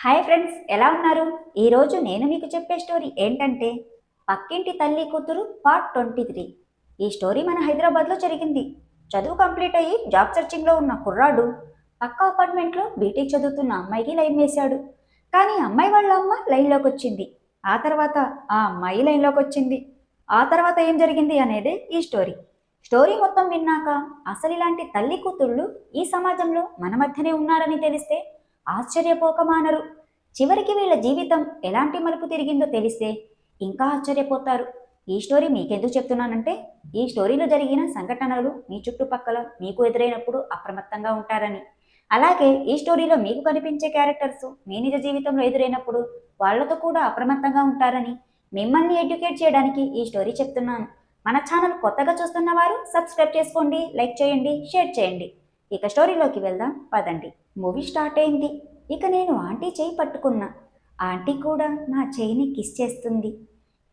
Hi friends ఎలా ఉన్నారు? ఈరోజు నేను మీకు చెప్పే స్టోరీ ఏంటంటే పక్కింటి తల్లి కూతురు పార్ట్ ట్వంటీ త్రీ ఈ స్టోరీ మన హైదరాబాద్లో జరిగింది. చదువు కంప్లీట్ అయ్యి జాబ్ సెర్చింగ్లో ఉన్న కుర్రాడు పక్క అపార్ట్మెంట్లో బీటెక్ చదువుతున్న అమ్మాయికి లైన్ వేశాడు. కానీ అమ్మాయి వాళ్ళ అమ్మ లైన్లోకి వచ్చింది. ఆ తర్వాత ఆ అమ్మాయి లైన్లోకి వచ్చింది. ఆ తర్వాత ఏం జరిగింది అనేది ఈ స్టోరీ. స్టోరీ మొత్తం విన్నాక అసలు ఇలాంటి తల్లి కూతుళ్ళు ఈ సమాజంలో మన మధ్యనే ఉన్నారని తెలిస్తే ఆశ్చర్యపోక మానరు చివరికి వీళ్ళ జీవితం ఎలాంటి మలుపు తిరిగిందో తెలిస్తే ఇంకా ఆశ్చర్యపోతారు. ఈ స్టోరీ మీకెందుకు చెప్తున్నానంటే ఈ స్టోరీలో జరిగిన సంఘటనలు మీ చుట్టుపక్కల మీకు ఎదురైనప్పుడు అప్రమత్తంగా ఉంటారని. అలాగే ఈ స్టోరీలో మీకు కనిపించే క్యారెక్టర్స్ మీ నిజ జీవితంలో ఎదురైనప్పుడు వాళ్ళతో కూడా అప్రమత్తంగా ఉంటారని మిమ్మల్ని ఎడ్యుకేట్ చేయడానికి ఈ స్టోరీ చెప్తున్నాను. మన ఛానల్ కొత్తగా చూస్తున్న వారు సబ్స్క్రైబ్ చేసుకోండి లైక్ చేయండి షేర్ చేయండి. ఇక స్టోరీలోకి వెళ్దాం పదండి. మూవీ స్టార్ట్ అయింది. ఇక నేను ఆంటీ చేయి పట్టుకున్నా. ఆంటీ కూడా నా చేయిని కిస్ చేస్తుంది.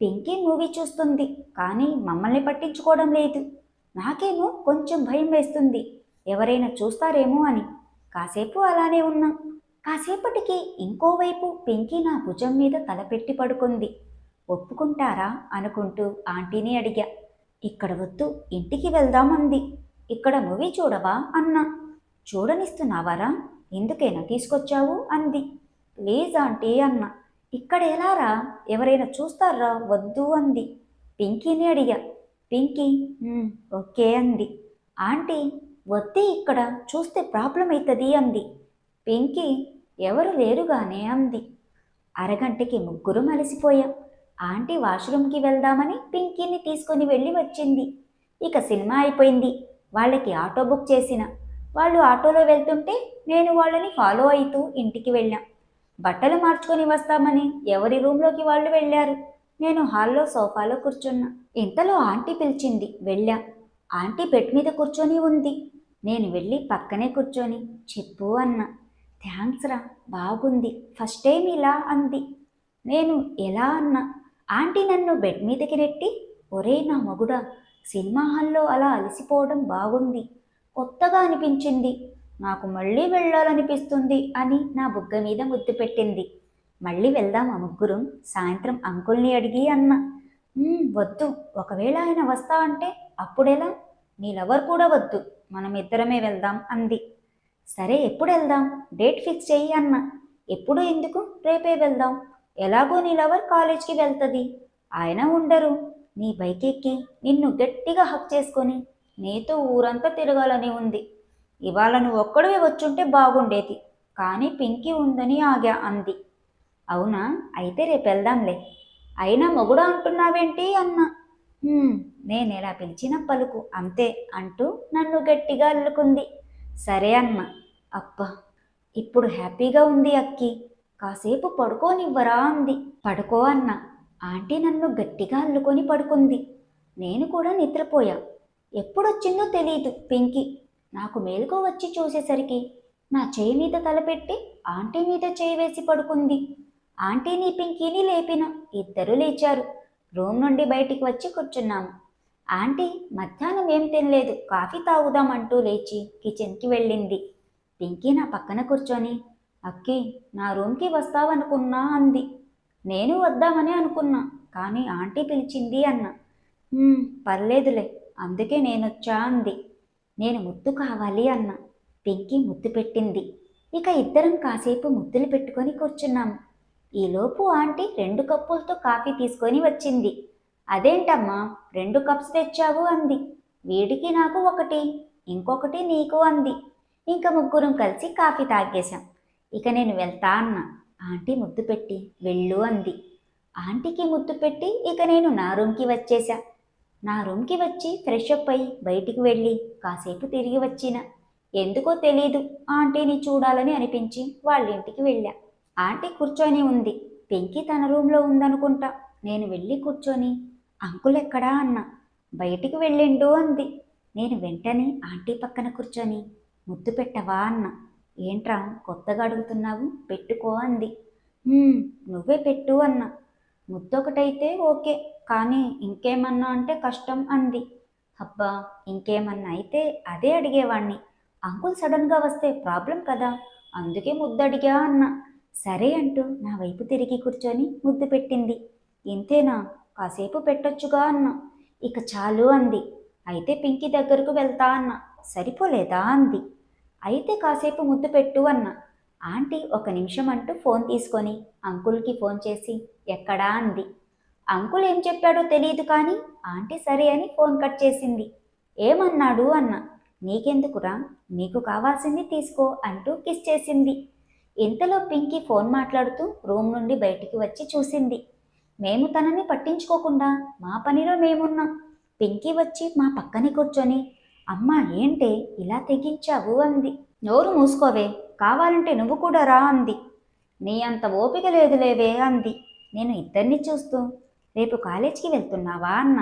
పింకీ మూవీ చూస్తుంది కానీ మమ్మల్ని పట్టించుకోవడం లేదు. నాకేమో కొంచెం భయం వేస్తుంది. ఎవరైనా చూస్తారేమో అని. కాసేపు అలానే ఉన్నాం. కాసేపటికి ఇంకోవైపు పింకీ నా భుజం మీద తలపెట్టి పడుకుంది. ఒప్పుకుంటారా అనుకుంటూ ఆంటీని అడిగా. ఇక్కడ వద్దు ఇంటికి వెళ్దామంది. ఇక్కడ మూవీ చూడవా అన్నా. చూడనిస్తున్నావారా? ఎందుకైనా తీసుకొచ్చావు? అంది. ప్లీజ్ ఆంటీ అన్న. ఇక్కడ ఎలారా ఎవరైనా చూస్తారా? వద్దు అంది. పింకీని అడిగా. పింకీ ఓకే అంది. ఆంటీ వద్దే ఇక్కడ. చూస్తే ప్రాబ్లం అవుతుంది అంది. పింకీ ఎవరు లేరుగానే అంది. అరగంటకి ముగ్గురు అలసిపోయాం ఆంటీ వాష్రూమ్కి వెళ్దామని పింకీని తీసుకొని వెళ్ళి వచ్చింది. ఇక సినిమా అయిపోయింది. వాళ్ళకి ఆటో బుక్ చేసిన. వాళ్ళు ఆటోలో వెళ్తుంటే నేను వాళ్ళని ఫాలో అవుతూ ఇంటికి వెళ్ళాం. బట్టలు మార్చుకొని వస్తామని ఎవరి రూమ్లోకి వాళ్ళు వెళ్ళారు. నేను హాల్లో సోఫాలో కూర్చున్నా. ఇంతలో ఆంటీ పిలిచింది వెళ్ళా. ఆంటీ బెడ్ మీద కూర్చొని ఉంది. నేను వెళ్ళి పక్కనే కూర్చొని చెప్పు అన్నా. థ్యాంక్స్ రా బాగుంది. ఫస్ట్ టైం ఇలా అంది. నేను ఎలా అన్నా? ఆంటీ నన్ను బెడ్ మీదకి నెట్టి ఒరే నా మగుడా సినిమా హాల్లో అలా అలసిపోవడం బాగుంది. కొత్తగా అనిపించింది. నాకు మళ్ళీ వెళ్ళాలనిపిస్తుంది అని నా బుగ్గ మీద ముద్దు పెట్టింది. మళ్ళీ వెళ్దాం ఆ ముగ్గురం. సాయంత్రం అంకుల్ని అడిగి అన్న. వద్దు. ఒకవేళ ఆయన వస్తా అంటే అప్పుడెలా? నీ లవర్ కూడా వద్దు. మనం ఇద్దరమే వెళ్దాం అంది. సరే ఎప్పుడు వెళ్దాం? డేట్ ఫిక్స్ చెయ్యి అన్న. ఎప్పుడు? ఎందుకు? రేపే వెళ్దాం. ఎలాగో నీ లవర్ కాలేజ్కి వెళ్తుంది. ఆయన ఉండరు. నీ బైక్ ఎక్కి నిన్ను గట్టిగా హక్ చేసుకొని నీతో ఊరంతా తిరగాలని ఉంది. ఇవాళ నువ్వు ఒక్కడివే వచ్చుంటే బాగుండేది. కానీ పింకీ ఉందని ఆగా అంది. అవునా? అయితే రేపు వెళ్దాంలే అయినా మొగుడు అంటున్నావేంటి అన్న? నేను ఎలా పిలిచిన పలుకు. అంతే అంటూ నన్ను గట్టిగా అల్లుకుంది. సరే అన్న. అప్ప ఇప్పుడు హ్యాపీగా ఉంది అక్కి. కాసేపు పడుకోనివ్వరా అంది. పడుకో అన్న. ఆంటీ నన్ను గట్టిగా అల్లుకొని పడుకుంది. నేను కూడా నిద్రపోయా. ఎప్పుడొచ్చిందో తెలియదు పింకీ. నాకు మేలుకో వచ్చి చూసేసరికి నా చేయి మీద తలపెట్టి ఆంటీ మీద చేయి వేసి పడుకుంది. ఆంటీని పింకీని లేపిన ఇద్దరు లేచారు. రూమ్ నుండి బయటికి వచ్చి కూర్చున్నాము. ఆంటీ మధ్యాహ్నం ఏం తినలేదు కాఫీ తాగుదామంటూ లేచి కిచెన్కి వెళ్ళింది. పింకీ నా పక్కన కూర్చొని అక్కి నా రూమ్కి వస్తావనుకున్నా అంది. నేను వద్దామని అనుకున్నా కానీ ఆంటీ పిలిచింది అన్న. పర్లేదులే అందుకే నేనొచ్చా అంది. నేను ముద్దు కావాలి అన్న. పింకీ ముద్దు పెట్టింది. ఇక ఇద్దరం కాసేపు ముద్దులు పెట్టుకొని కూర్చున్నాము ఈలోపు ఆంటీ రెండు కప్పులతో కాఫీ తీసుకొని వచ్చింది. అదేంటమ్మా రెండు కప్స్ తెచ్చావు అంది. వీడికి నాకు ఒకటి ఇంకొకటి నీకు అంది. ఇంకా ముగ్గురం కలిసి కాఫీ తాగేశాం. ఇక నేను వెళ్తా అన్న. ఆంటీ ముద్దు పెట్టి వెళ్ళు అంది. ఆంటీకి ముద్దు పెట్టి ఇక నేను నా రూమ్కి వచ్చేసా నా రూమ్కి వచ్చి ఫ్రెష్ అప్ అయి బయటికి వెళ్ళి కాసేపు తిరిగి వచ్చిన. ఎందుకో తెలీదు. ఆంటీని చూడాలని అనిపించి వాళ్ళ ఇంటికి వెళ్ళా. ఆంటీ కూర్చొని ఉంది. పెంకి తన రూమ్లో ఉందనుకుంటా. నేను వెళ్ళి కూర్చొని అంకుల్ ఎక్కడా అన్న. బయటికి వెళ్ళిండు అంది. నేను వెంటనే ఆంటీ పక్కన కూర్చొని ముద్దు పెట్టవా అన్న. ఏంట్రా కొత్తగా అడుగుతున్నావు? పెట్టుకో అంది. నువ్వే పెట్టు అన్న. ముద్దొకటైతే ఓకే. కానీ ఇంకేమన్నా అంటే కష్టం అంది. అబ్బా ఇంకేమన్నా అయితే అదే అడిగేవాణ్ణి. అంకుల్ సడన్గా వస్తే ప్రాబ్లం కదా అందుకే ముద్దడిగా అన్న. సరే అంటూ నా వైపు తిరిగి కూర్చొని ముద్దు పెట్టింది. ఇంతేనా కాసేపు పెట్టొచ్చుగా అన్న. ఇక చాలు అంది. అయితే పింకీ దగ్గరకు వెళ్తా అన్న. సరిపోలేదా అంది. అయితే కాసేపు ముద్దు పెట్టు అన్న. ఆంటీ ఒక నిమిషం అంటూ ఫోన్ తీసుకొని అంకుల్కి ఫోన్ చేసి ఎక్కడా అంది. అంకుల్ ఏం చెప్పాడో తెలియదు కానీ ఆంటీ సరే అని ఫోన్ కట్ చేసింది. ఏమన్నాడు అన్న. నీకెందుకురా? నీకు కావాల్సింది తీసుకో అంటూ కిస్ చేసింది. ఇంతలో పింకీ ఫోన్ మాట్లాడుతూ రూమ్ నుండి బయటికి వచ్చి చూసింది. మేము తనని పట్టించుకోకుండా మా పనిలో మేమున్నాం. పింకీ వచ్చి మా పక్కనే కూర్చొని అమ్మా ఏంటే ఇలా తెగించావు? అంది. నోరు మూసుకోవే కావాలంటే నువ్వు కూడా రా అంది. నీ అంత ఓపిక లేదులేవే అంది. నేను ఇద్దరిని చూస్తూ రేపు కాలేజీకి వెళ్తున్నావా అన్న.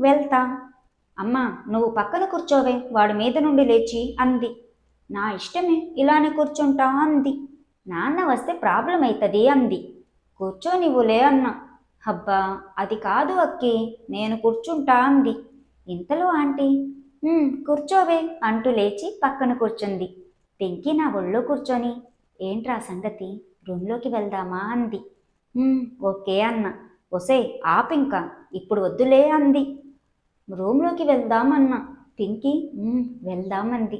వెళ్తా. అమ్మా నువ్వు పక్కన కూర్చోవే వాడి మీద నుండి లేచి అంది. నా ఇష్టమే ఇలానే కూర్చుంటా అంది. నాన్న వస్తే ప్రాబ్లం అవుతుంది అంది. కూర్చో నువ్వులే అన్న. అబ్బా అది కాదు అక్కి నేను కూర్చుంటా అంది. ఇంతలో ఆంటీ? కూర్చోవే అంటూ లేచి పక్కన కూర్చుంది. పెంకి నా ఒళ్ళో కూర్చొని ఏంట్రా సంగతి? రూమ్లోకి వెళ్దామా? అంది. ఓకే అన్న. ఒసే ఆపింక. ఇప్పుడు వద్దులే అంది. రూమ్లోకి వెళ్దామన్నా. పింకీ వెళ్దామంది.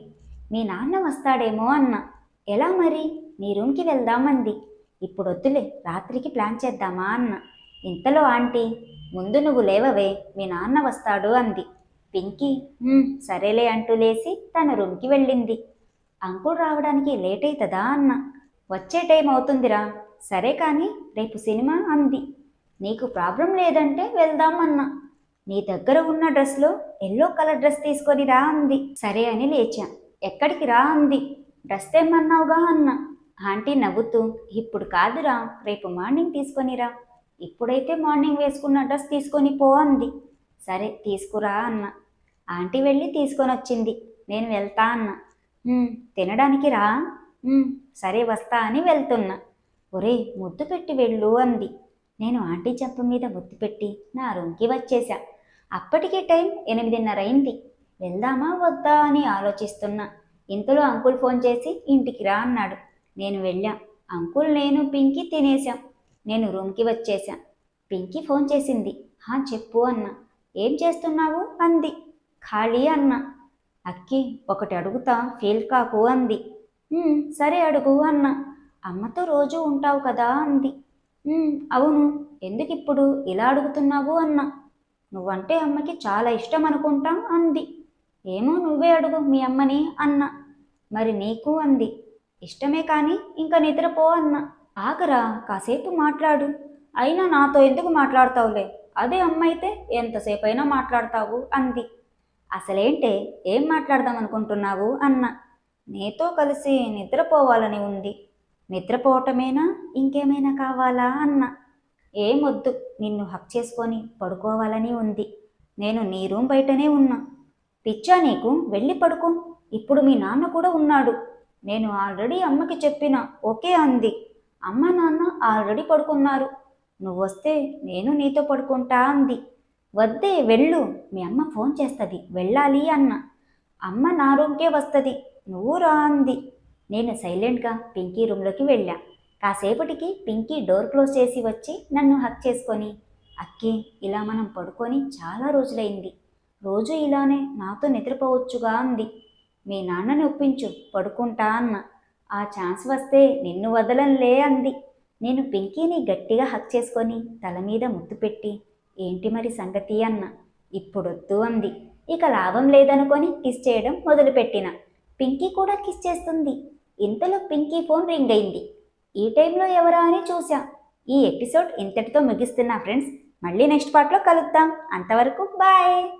మీ నాన్న వస్తాడేమో అన్న. ఎలా మరి? నీ రూమ్కి వెళ్దామంది. ఇప్పుడు వద్దులే రాత్రికి ప్లాన్ చేద్దామా అన్న. ఇంతలో ఆంటీ ముందు నువ్వు లేవవే మీ నాన్న వస్తాడు అంది. పింకీ సరేలే అంటూ లేసి తన రూమ్కి వెళ్ళింది. అంకుల్ రావడానికి లేట్ అవుతుందా అన్న. వచ్చే టైం అవుతుందిరా. సరే కానీ రేపు సినిమా అంది. నీకు ప్రాబ్లం లేదంటే వెళ్దామన్నా నీ దగ్గర ఉన్న డ్రెస్లో ఎల్లో కలర్ డ్రెస్ తీసుకొని రా అంది. సరే అని లేచా. ఎక్కడికి రా అంది. డ్రెస్ తెమ్మన్నావుగా అన్న. ఆంటీ నవ్వుతూ ఇప్పుడు కాదురా రేపు మార్నింగ్ తీసుకొనిరా ఇప్పుడైతే మార్నింగ్ వేసుకున్న డ్రెస్ తీసుకొని పో అంది. సరే తీసుకురా అన్న. ఆంటీ వెళ్ళి తీసుకొని వచ్చింది నేను వెళ్తా అన్న. తినడానికి రా. సరే వస్తా అని వెళ్తున్నా. ఒరే ముద్దు పెట్టి వెళ్ళు అంది. నేను ఆంటీ చెప్ప మీద ఒత్తి పెట్టి నా రూమ్కి వచ్చేశా అప్పటికే టైం ఎనిమిదిన్నర అయింది. వెళ్దామా వద్దా? అని ఆలోచిస్తున్నా. ఇంతలో అంకుల్ ఫోన్ చేసి ఇంటికి రా అన్నాడు. నేను వెళ్ళా. అంకుల్ నేను పింకీ తినేసాం నేను రూమ్కి వచ్చేసా. పింకి ఫోన్ చేసింది. హా చెప్పు అన్న. ఏం చేస్తున్నావు? అంది. ఖాళీ అన్న. అక్కి ఒకటి అడుగుతా. ఫీల్ కాకు అంది. సరే అడుగు అన్న. అమ్మతో రోజు ఉంటావు కదా అంది. అవును. ఎందుకు ఇప్పుడు ఇలా అడుగుతున్నావు అన్న? నువ్వంటే అమ్మకి చాలా ఇష్టం అనుకుంటా అంది. ఏమో నువ్వే అడుగు మీ అమ్మని అన్న. మరి నీకు అంది. ఇష్టమే కానీ ఇంకా నిద్రపో అన్న. ఆగరా కాసేపు మాట్లాడు. అయినా నాతో ఎందుకు మాట్లాడతావులే? అదే అమ్మ అయితే ఎంతసేపు అయినా మాట్లాడతావు అంది. అసలేంటే ఏం మాట్లాడదాం అనుకుంటున్నావు అన్న? నీతో కలిసి నిద్రపోవాలని ఉంది. నిద్రపోవటమేనా? ఇంకేమైనా కావాలా అన్న. ఏమొద్దు నిన్ను హక్ చేసుకొని పడుకోవాలని ఉంది. నేను నీ రూమ్ బయటనే ఉన్నా. పిచ్చా నీకు వెళ్ళి పడుకో. ఇప్పుడు మీ నాన్న కూడా ఉన్నాడు. నేను ఆల్రెడీ అమ్మకి చెప్పిన ఓకే అంది. అమ్మ నాన్న ఆల్రెడీ పడుకున్నారు. నువ్వొస్తే నేను నీతో పడుకుంటా అంది. వద్దే వెళ్ళు. మీ అమ్మ ఫోన్ చేస్తుంది. వెళ్ళాలి అన్న. అమ్మ నా రూమ్కే వస్తుంది. నువ్వు రా అంది. నేను సైలెంట్గా పింకీ రూమ్లోకి వెళ్ళా. కాసేపటికి పింకీ డోర్ క్లోజ్ చేసి వచ్చి నన్ను హక్ చేసుకొని అక్కి ఇలా మనం పడుకొని చాలా రోజులైంది. రోజు ఇలానే నాతో నిద్రపోవచ్చుగా అంది. మీ నాన్నని ఒప్పించు పడుకుంటా అన్న. ఆ ఛాన్స్ వస్తే నిన్ను వదలంలే అంది. నేను పింకీని గట్టిగా హక్ చేసుకొని తల మీద ముద్దు పెట్టి ఏంటి మరి సంగతి అన్న. ఇప్పుడొద్దు అంది. ఇక లాభం లేదనుకొని కిస్ చేయడం మొదలుపెట్టిన. పింకీ కూడా కిస్ చేస్తుంది. ఇంతలో పింకీ ఫోన్ రింగ్ అయింది. ఈ టైంలో ఎవరా అని చూసా ఈ ఎపిసోడ్ ఇంతటితో ముగిస్తున్నా ఫ్రెండ్స్. మళ్ళీ నెక్స్ట్ పార్ట్లో కలుద్దాం. అంతవరకు బాయ్.